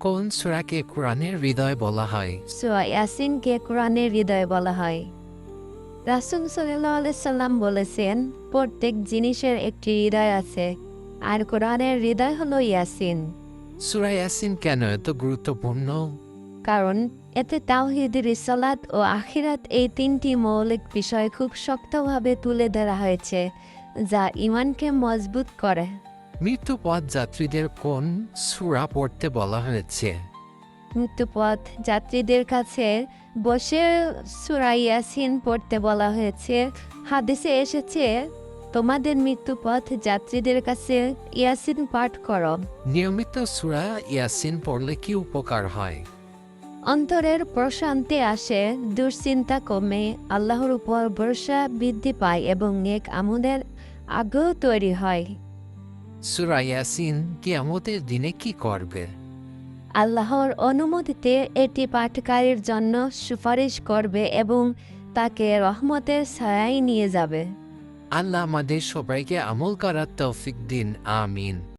কোন সুরাকে কোরআনের হৃদয় বলা হয়? সুরা ইয়াসিনকে কোরআনের হৃদয় বলা হয়। রাসুল সাল্লাম বলেছেন প্রত্যেক জিনিসের একটি হৃদয় আছে আর কোরআনের হৃদয় হলো ইয়াসিন। সুরা ইয়াসিন কেন এত গুরুত্বপূর্ণ? কারণ এতে তাওহিদ রিসালাত ও আখিরাত এই তিনটি মৌলিক বিষয় খুব শক্তভাবে তুলে ধরা হয়েছে যা ইমানকে মজবুত করে। মৃত্যুপথ যাত্রীদের কোন সুরা পড়তে বলা হয়েছে? মৃত্যুপথ যাত্রীদের কাছে বসে সুরা ইয়াসিন পড়তে বলা হয়েছে। হাদিসে এসেছে তোমাদের মৃত্যুপথ যাত্রীদের কাছে ইয়াসিন পাঠ করো। নিয়মিত সুরা ইয়াসিন পড়লে কি উপকার হয়? অন্তরের প্রশান্তি আসে দুশ্চিন্তা কমে আল্লাহর উপর ভরসা বৃদ্ধি পায় এবং নেক আমুদের আগ্রহ তৈরি হয়। সুরা ইয়াসিন কিয়ামতের দিনে কি করবে? আল্লাহর অনুমতিতে এটি পাঠকারীর জন্য সুপারিশ করবে এবং তাকে রহমতের ছায়ায় নিয়ে যাবে। আল্লাহ আমাদের সবাইকে আমল করার তৌফিক দিন আমিন।